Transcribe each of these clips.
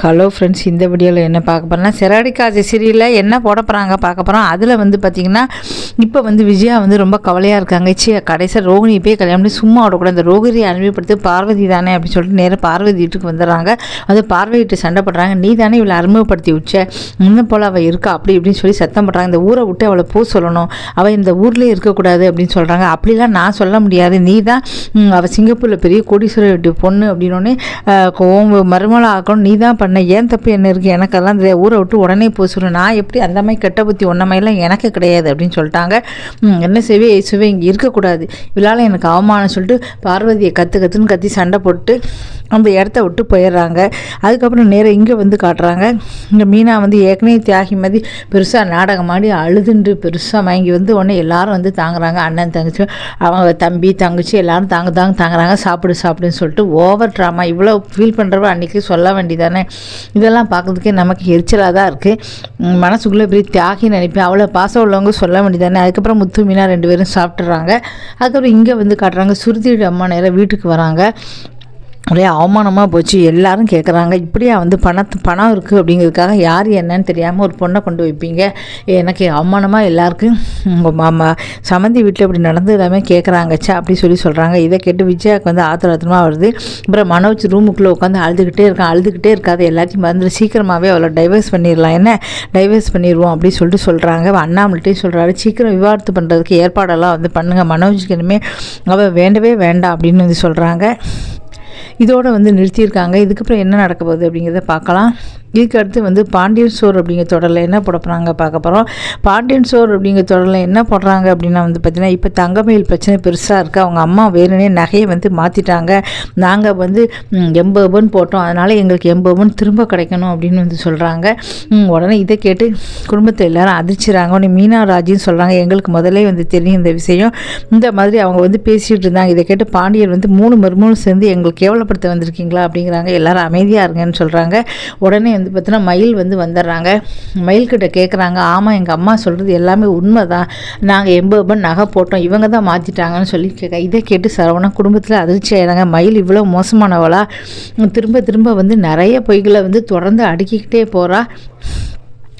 Hello friends இந்த வீடியோவில் என்ன பார்க்க போகிறோம்னா சிறடிக்காஜி சீரியலில் என்ன போட போகிறாங்க பார்க்க போகிறோம் அதில் வந்து பார்த்திங்கன்னா இப்போ வந்து விஜயா வந்து ரொம்ப கவலையாக இருக்காங்க. சி கடைசியாக ரோகிணி போய் கல்யாணம் பண்ணி சும்மா விடக்கூடாது அந்த ரோகிணியை அனுப்பிப்படுத்து பார்வதி தானே அப்படின்னு சொல்லிட்டு நேராக பார்வதி வீட்டுக்கு வந்துடுறாங்க. அது பார்வதிட்டு சண்டை போடுறாங்க. நீ தானே இவளை அறிமுகப்படுத்தி வச்ச. இன்னும் போல் அவள் இருக்கா அப்படி இப்படின்னு சொல்லி சத்தம் பண்ணுறாங்க இந்த ஊரை விட்டு அவளை போ சொல்லணும். அவள் இந்த ஊர்லேயே இருக்கக்கூடாது அப்படின்னு சொல்கிறாங்க அப்படிலாம் நான் சொல்ல முடியாது. நீ தான் அவள் சிங்கப்பூரில் பெரிய கோடீஸ்வரர் வீட்டு பொண்ணு அப்படின்னோடனே மருமலை ஆக்கணும். நீ தான் பண்ண ஏன் தப்பு என்ன இருக்குது எனக்கு அதெல்லாம் இந்த ஊரை விட்டு உடனே போய் சொல்லணும் நான் எப்படி அந்த மாதிரி கெட்ட புத்தி ஒன்றை மாதிரிலாம் எனக்கு கிடையாது அப்படின்னு சொல்லிட்டாங்க. என்ன செய்வே? இயேசுவே இங்கே இருக்கக்கூடாது. இவளால் எனக்கு அவமானம் சொல்லிட்டு பார்வதியை கற்று கற்றுன்னு கத்தி சண்டை போட்டு அந்த இடத்த விட்டு போயிடுறாங்க. அதுக்கப்புறம் நேராக இங்கே வந்து காட்டுறாங்க. இந்த மீனா வந்து ஏற்கனவே தியாகி மாதிரி பெருசாக நாடகம் ஆடி அழுதுண்டு பெருசாக வாங்கி வந்து உடனே எல்லாரும் வந்து தாங்குறாங்க. அண்ணன் தங்கச்சி அவங்க தம்பி தங்கச்சி எல்லாரும் தாங்க தாங்க தாங்குறாங்க. சாப்பிடு சாப்பிடுன்னு சொல்லிட்டு ஓவர் ட்ராமா இவ்வளோ ஃபீல் பண்ணுறவ அன்றைக்கி சொல்ல வேண்டியதானே? இதெல்லாம் பார்க்குறதுக்கே நமக்கு எரிச்சலாக தான் இருக்குது மனசுக்குள்ளே பெரிய தியாகி நினைப்பேன். அவ்வளோ பாசம் உள்ளவங்க சொல்ல வேண்டியதானே? அதுக்கப்புறம் முத்து மீனா ரெண்டு பேரும் சாப்பிட்றாங்க அதுக்கப்புறம் இங்கே வந்து காட்டுறாங்க. சுருதியோட அம்மா நேரம் வீட்டுக்கு வராங்க. ஒரே அவமானமாக போச்சு. எல்லாரும் கேட்குறாங்க இப்படியா வந்து பணத்து பணம் இருக்குது அப்படிங்கிறதுக்காக யார் என்னன்னு தெரியாமல் ஒரு பொண்ணை கொண்டு வைப்பீங்க? எனக்கு அவமானமாக எல்லாருக்கும் உங்கள் மாமா சமந்தி வீட்டில் இப்படி நடந்து எல்லாமே கேட்குறாங்கச்சா அப்படி சொல்லி சொல்கிறாங்க இதை கேட்டு விஜயாவுக்கு வந்து ஆத்திரமாக வருது. அப்புறம் மனோஜ் ரூமுக்குள்ளே உட்காந்து அழுதுகிட்டே இருக்கான். அழுதுகிட்டே இருக்காது எல்லாத்தையும் மறந்து சீக்கிரமாகவே அவளை டைவர்ஸ் பண்ணிடலாம். என்ன? டைவர்ஸ் பண்ணிடுவோம் அப்படின்னு சொல்லிட்டு சொல்கிறாங்க அண்ணாமல்கிட்டையும் சொல்கிறாரு சீக்கிரம் விவாதத்து பண்ணுறதுக்கு ஏற்பாடெல்லாம் வந்து பண்ணுங்கள் மனோஜுக்கு இனிமேல் அவள் வேண்டவே வேண்டாம் அப்படின்னு வந்து சொல்கிறாங்க இதோடு வந்து நிறுத்தியிருக்காங்க. இதுக்கப்புறம் என்ன நடக்க போகுது அப்படிங்கிறத பார்க்கலாம். இதுக்கு அடுத்து வந்து பாண்டியன் சோர் அப்படிங்கிற தொடரில் என்ன போட போகிறாங்க பார்க்க போகிறோம் பாண்டியன் சோர் அப்படிங்கிற தொடரில் என்ன போடுறாங்க அப்படின்னா வந்து பார்த்திங்கன்னா இப்போ தங்கமயில் பிரச்சனை பெருசாக இருக்குது அவங்க அம்மா வேணுனே நகையை வந்து மாற்றிட்டாங்க நாங்கள் வந்து எண்பது பவுன் போட்டோம். அதனால் எங்களுக்கு எண்பது பவுன் திரும்ப கிடைக்கணும் அப்படின்னு வந்து சொல்கிறாங்க உடனே இதை கேட்டு குடும்பத்தில் எல்லாரும் அதிர்ச்சிறாங்க. உடனே மீனா ராஜின்னு சொல்கிறாங்க எங்களுக்கு முதலே வந்து தெரியும் இந்த விஷயம். இந்த மாதிரி அவங்க வந்து பேசிகிட்டு இருந்தாங்க. இதை கேட்டு பாண்டியர் வந்து மூணு மருமூணு சேர்ந்து எங்களுக்கு கேவலப்படுத்த வந்திருக்கீங்களா? அப்படிங்கிறாங்க. எல்லாரும் அமைதியாக இருங்கன்னு சொல்கிறாங்க உடனே வந்து பார்த்தீங்கன்னா மயில் வந்து வந்துடுறாங்க. மயில்கிட்ட கேட்குறாங்க ஆமாம் எங்கள் அம்மா சொல்கிறது எல்லாமே உண்மை தான் நாங்கள் எண்பது ரூபாய் நகை போட்டோம் இவங்க தான் மாற்றிட்டாங்கன்னு சொல்லி கேட்க இதை கேட்டு சரவணா குடும்பத்தில் அதிர்ச்சி ஆயிடுறாங்க. மயில் இவ்வளோ மோசமானவளா? திரும்ப திரும்ப வந்து நிறைய பொய்களை வந்து தொடர்ந்து அடுக்கிக்கிட்டே போகிறா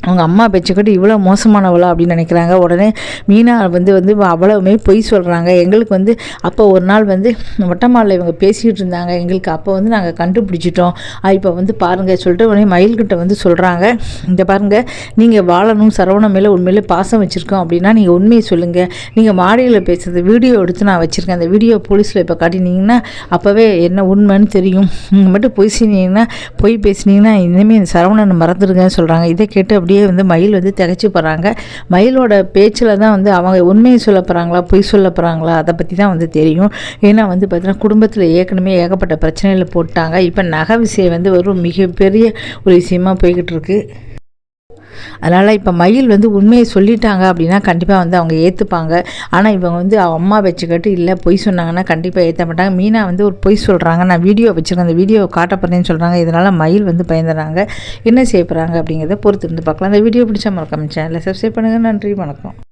அவங்க அம்மா பேச்சுக்கிட்டு இவ்வளோ மோசமானவளா அப்படின்னு நினைக்கிறாங்க. உடனே மீனா வந்து வந்து அவ்வளவுமே பொய் சொல்கிறாங்க எங்களுக்கு வந்து அப்போ ஒரு நாள் வந்து மொட்டமாலில் இவங்க பேசிகிட்டு இருந்தாங்க. எங்களுக்கு அப்போ வந்து நாங்கள் கண்டுபிடிச்சிட்டோம். இப்போ வந்து பாருங்கள் சொல்லிட்டு உடனே மயில்கிட்ட வந்து சொல்கிறாங்க இந்த பாருங்கள் நீங்கள் வாழணும் சரவணம் மேலே உண்மையிலே பாசம் வச்சுருக்கோம் அப்படின்னா நீங்கள் உண்மையை சொல்லுங்கள் நீங்கள் மாடியில் பேசுகிறது வீடியோ எடுத்து நான் வச்சுருக்கேன். அந்த வீடியோ போலீஸில் இப்போ காட்டினீங்கன்னா அப்போவே என்ன உண்மைன்னு தெரியும். நீங்கள் மட்டும் பொய் சொன்னீங்கன்னா பொய் பேசினீங்கன்னா இனிமேல் சரவணன் மறந்துடுங்கன்னு சொல்கிறாங்க இதை கேட்டு அப்படி அப்படியே வந்து மயில் வந்து திகச்சு போகிறாங்க மயிலோட பேச்சில் தான் வந்து அவங்க உண்மையை சொல்ல போகிறாங்களா பொய் சொல்ல போகிறாங்களா அதை பற்றி தான் வந்து தெரியும். ஏன்னா வந்து பார்த்தீங்கன்னா குடும்பத்தில் ஏற்கனவே ஏகப்பட்ட பிரச்சனையில் போட்டாங்க. இப்போ நகை விஷயம் வந்து ஒரு மிகப்பெரிய ஒரு விஷயமா போய்கிட்டு இருக்குது அதனால் இப்போ மயில் வந்து உண்மையை சொல்லிட்டாங்க அப்படின்னா கண்டிப்பாக வந்து அவங்க ஏற்றுப்பாங்க ஆனால் இவங்க வந்து அம்மா வச்சுக்கிட்டு இல்லை பொய் சொன்னாங்கன்னா கண்டிப்பாக ஏற்ற மாட்டாங்க. மீனா வந்து ஒரு பொய் சொல்கிறாங்க நான் வீடியோ வச்சுருக்கேன். அந்த வீடியோ காட்டப்படுறேன்னு சொல்கிறாங்க இதனால் மயில் வந்து பயந்துடுறாங்க என்ன செய்ய போகிறாங்க அப்படிங்கிறத பொறுத்து இருந்து பார்க்கலாம். அந்த வீடியோ பிடிச்சா மறக்காம சேனலில் சப்ஸ்கிரைப் பண்ணுங்கள் நன்றி வணக்கம்.